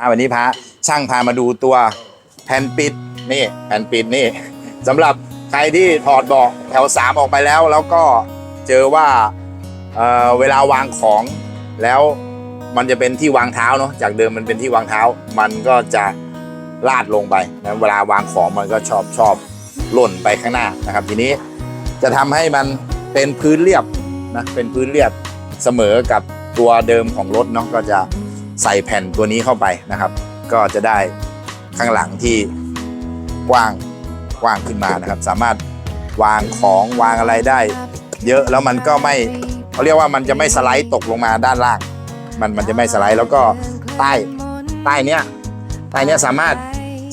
อะวันนี้พระช่างพามาดูตัวแผ่นปิดนี่แผ่นปิดนี่สำหรับใครที่ถอดเบาะแถวสามออกไปแล้ว แล้วก็เจอว่าเเวลาวางของแล้วมันจะเป็นที่วางเท้าเนาะจากเดิมมันเป็นที่วางเท้า มันก็จะลาดลงไปนะเวลาวางของมันก็ชอบชอบหล่นไปข้างหน้านะครับ ทีนี้จะทำให้มันเป็นพื้นเรียบนะเป็นพื้นเรียบเสมอกับตัวเดิมของรถเนาะก็จะ ใส่แผ่นตัวนี้เข้าไปนะครับ ก็จะได้ข้างหลังที่กว้างกว้างขึ้นมานะครับ สามารถวางของวางอะไรได้ เยอะแล้วมันก็ไม่เขาเรียกว่ามันจะไม่สไลด์ตกลงมาด้านล่าง มันมันจะไม่สไลด์แล้วก็ใต้ใต้เนี้ยใต้เนี้ยสามารถ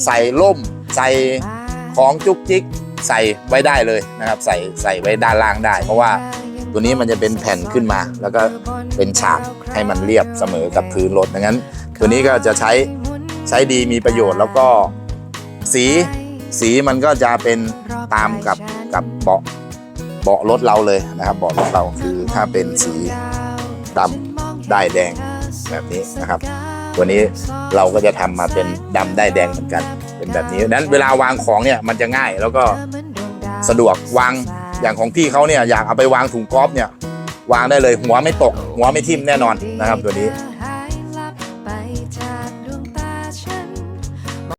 ใส่ล่มใส่ของจุกจิกใส่ไว้ได้เลยนะครับ ใส่ใส่ไว้ด้านล่างได้ เพราะว่า ตัวนี้มันจะเป็นแผ่นขึ้นมา แล้วก็เป็นฉากให้มันเรียบเสมอกับพื้นรถดังนั้น ตัวนี้ก็จะใช้ใช้ดีมีประโยชน์แล้วก็สีสีมันก็จะเป็นตามกับกับเบาะเบาะรถเราเลยนะครับเบาะรถเราคือถ้าเป็นสีดำได้แดงแบบนี้นะครับ ตัวนี้เราก็จะทำมาเป็นดำได้แดงเหมือนกัน เป็นแบบนี้ดังนั้นเวลาวางของเนี่ยมันจะง่ายแล้วก็สะดวกวาง อย่างของพี่เขาเนี่ยอยากเอาไปวางถุงกอล์ฟเนี่ยวางได้เลยหัวไม่ตก หัวไม่ทิ่มแน่นอนนะครับตัวนี้